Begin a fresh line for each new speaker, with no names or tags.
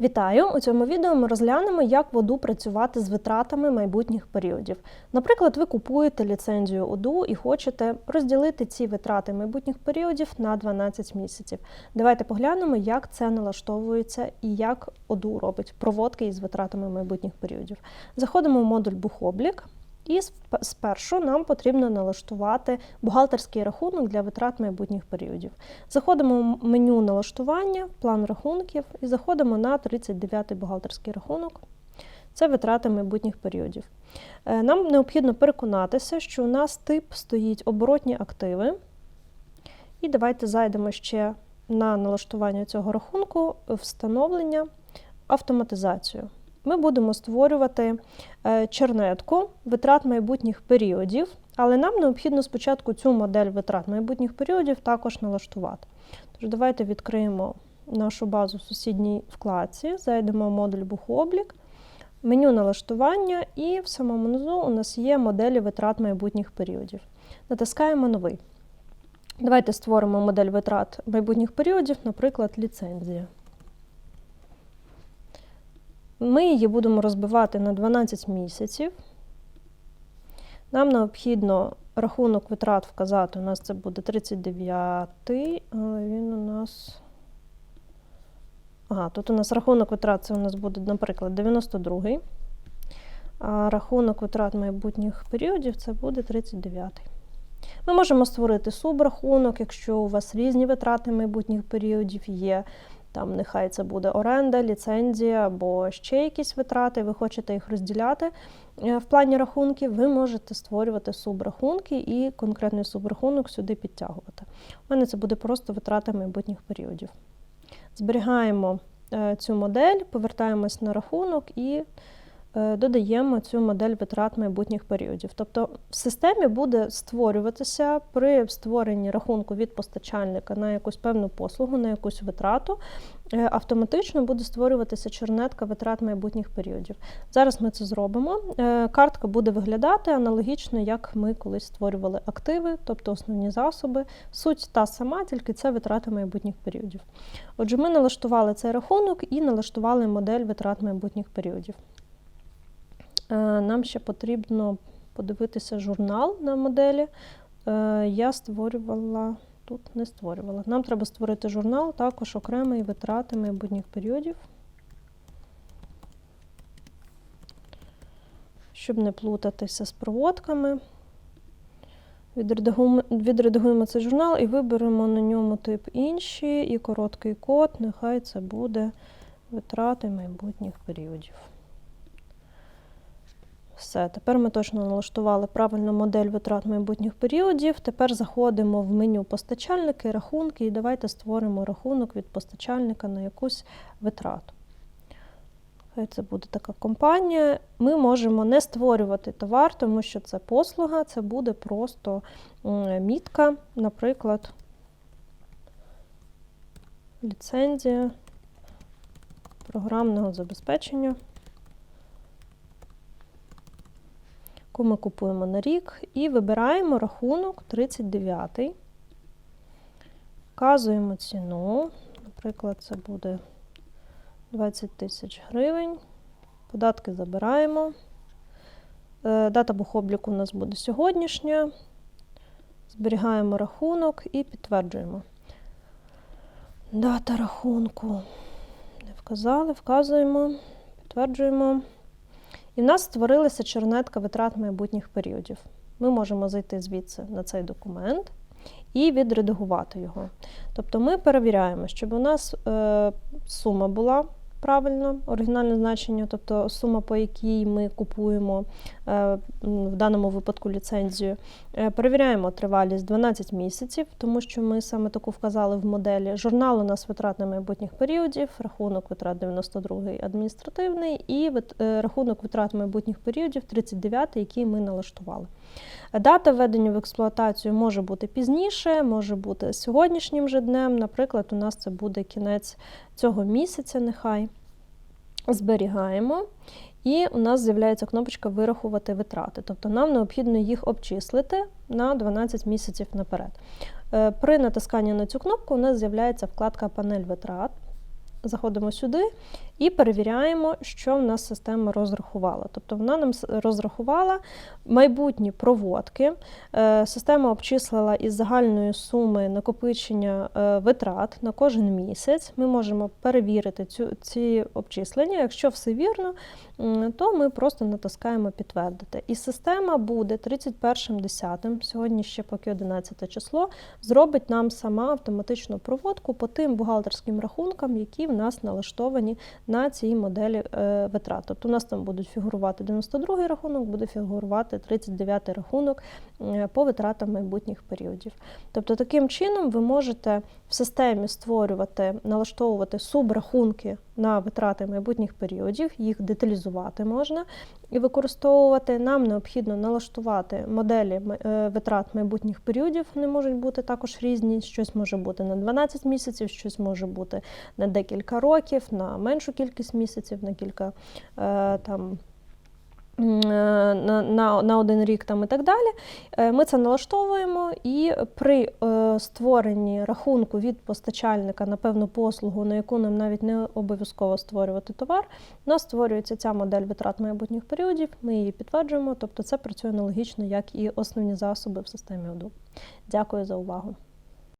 Вітаю! У цьому відео ми розглянемо, як в ОДУ працювати з витратами майбутніх періодів. Наприклад, ви купуєте ліцензію ОДУ і хочете розділити ці витрати майбутніх періодів на 12 місяців. Давайте поглянемо, як це налаштовується і як ОДУ робить проводки із витратами майбутніх періодів. Заходимо в модуль Бухоблік. І спершу нам потрібно налаштувати бухгалтерський рахунок для витрат майбутніх періодів. Заходимо в меню налаштування, план рахунків і заходимо на 39-й бухгалтерський рахунок. Це витрати майбутніх періодів. Е, Нам необхідно переконатися, що у нас тип стоїть оборотні активи. І давайте зайдемо ще на налаштування цього рахунку, встановлення, автоматизацію. Ми будемо створювати е, чернетку витрат майбутніх періодів, але нам необхідно спочатку цю модель витрат майбутніх періодів також налаштувати. Тож давайте відкриємо нашу базу в сусідній вкладці, зайдемо в модуль Бухоблік, меню налаштування, і в самому низу у нас є моделі витрат майбутніх періодів. Натискаємо новий. Давайте створимо модель витрат майбутніх періодів, наприклад, ліцензія. Ми її будемо розбивати на 12 місяців. Нам необхідно рахунок витрат вказати. У нас це буде 39-й, але він у нас. Ага, тут у нас рахунок витрат це у нас буде, наприклад, 92-й. А рахунок витрат майбутніх періодів це буде 39-й. Ми можемо створити субрахунок, якщо у вас різні витрати майбутніх періодів є. Там нехай це буде оренда, ліцензія або ще якісь витрати, ви хочете їх розділяти е, в плані рахунків, ви можете створювати субрахунки і конкретний субрахунок сюди підтягувати. У мене це буде просто витрати майбутніх періодів. Зберігаємо е, цю модель, повертаємось на рахунок і додаємо цю модель витрат майбутніх періодів. Тобто в системі буде створюватися при створенні рахунку від постачальника на якусь певну послугу, на якусь витрату, е, автоматично буде створюватися чернетка витрат майбутніх періодів. Зараз ми це зробимо. Е, Картка буде виглядати аналогічно, як ми колись створювали активи, тобто основні засоби. Суть та сама, тільки це витрати майбутніх періодів. Отже, ми налаштували цей рахунок і налаштували модель витрат майбутніх періодів. Е, Нам ще потрібно подивитися журнал на моделі. Е, Я створювала, тут не створювала. Нам треба створити журнал, також окремий витрати майбутніх періодів. Щоб не плутатися з проводками. Відредагуємо, відредагуємо цей журнал і виберемо на ньому тип інші і короткий код. Нехай це буде витрати майбутніх періодів. Все, тепер ми точно налаштували правильну модель витрат майбутніх періодів. Тепер заходимо в меню постачальники, рахунки, і давайте створимо рахунок від постачальника на якусь витрату. Хай це буде така компанія. Ми можемо не створювати товар, тому що це послуга, це буде просто мітка, наприклад, ліцензія програмного забезпечення. Яку ми купуємо на рік, і вибираємо рахунок 39. Вказуємо ціну. Наприклад, це буде 20 тисяч гривень. Податки забираємо. Е, Дата бухобліку у нас буде сьогоднішня. Зберігаємо рахунок і підтверджуємо. Дата рахунку. Не вказали, вказуємо, підтверджуємо. І в нас створилася чернетка витрат майбутніх періодів. Ми можемо зайти звідси на цей документ і відредагувати його. Тобто ми перевіряємо, щоб у нас е, сума була правильно, оригінальне значення, тобто сума, по якій ми купуємо е, в даному випадку ліцензію. Е, перевіряємо тривалість 12 місяців, тому що ми саме таку вказали в моделі. Журнал у нас витрат на майбутніх періодів, рахунок витрат 92 адміністративний і е, рахунок витрат майбутніх періодів 39, який ми налаштували. Дата введення в експлуатацію може бути пізніше, може бути сьогоднішнім же днем. Наприклад, у нас це буде кінець цього місяця, нехай. Зберігаємо. І у нас з'являється кнопочка Вирахувати витрати. Тобто нам необхідно їх обчислити на 12 місяців наперед. Е, При натисканні на цю кнопку у нас з'являється вкладка Панель витрат. заходимо сюди і перевіряємо, що в нас система розрахувала. Тобто вона нам розрахувала майбутні проводки. Е, Система обчислила із загальної суми накопичення е, витрат на кожен місяць. Ми можемо перевірити цю, ці обчислення. Якщо все вірно, то ми просто натискаємо підтвердити. І система буде 31.10, сьогодні ще поки 11 число, зробить нам сама автоматичну проводку по тим бухгалтерським рахункам, які в нас налаштовані на цій моделі е, витрат. Тобто у нас там будуть фігурувати 92-й рахунок, буде фігурувати 39-й рахунок е, по витратам майбутніх періодів. Тобто таким чином ви можете в системі створювати, налаштовувати субрахунки на витрати майбутніх періодів, їх деталізувати можна і використовувати. Нам необхідно налаштувати моделі е, витрат майбутніх періодів. Вони можуть бути також різні. Щось може бути на 12 місяців, щось може бути на декілька років, на меншу місяців, на кілька е, там. е, На, на, на один рік там і так далі. Е, Ми це налаштовуємо, і при е, створенні рахунку від постачальника на певну послугу, на яку нам навіть не обов'язково створювати товар, у нас створюється ця модель витрат майбутніх періодів. Ми її підтверджуємо, тобто це працює аналогічно, як і основні засоби в системі ОДУ. Дякую за увагу.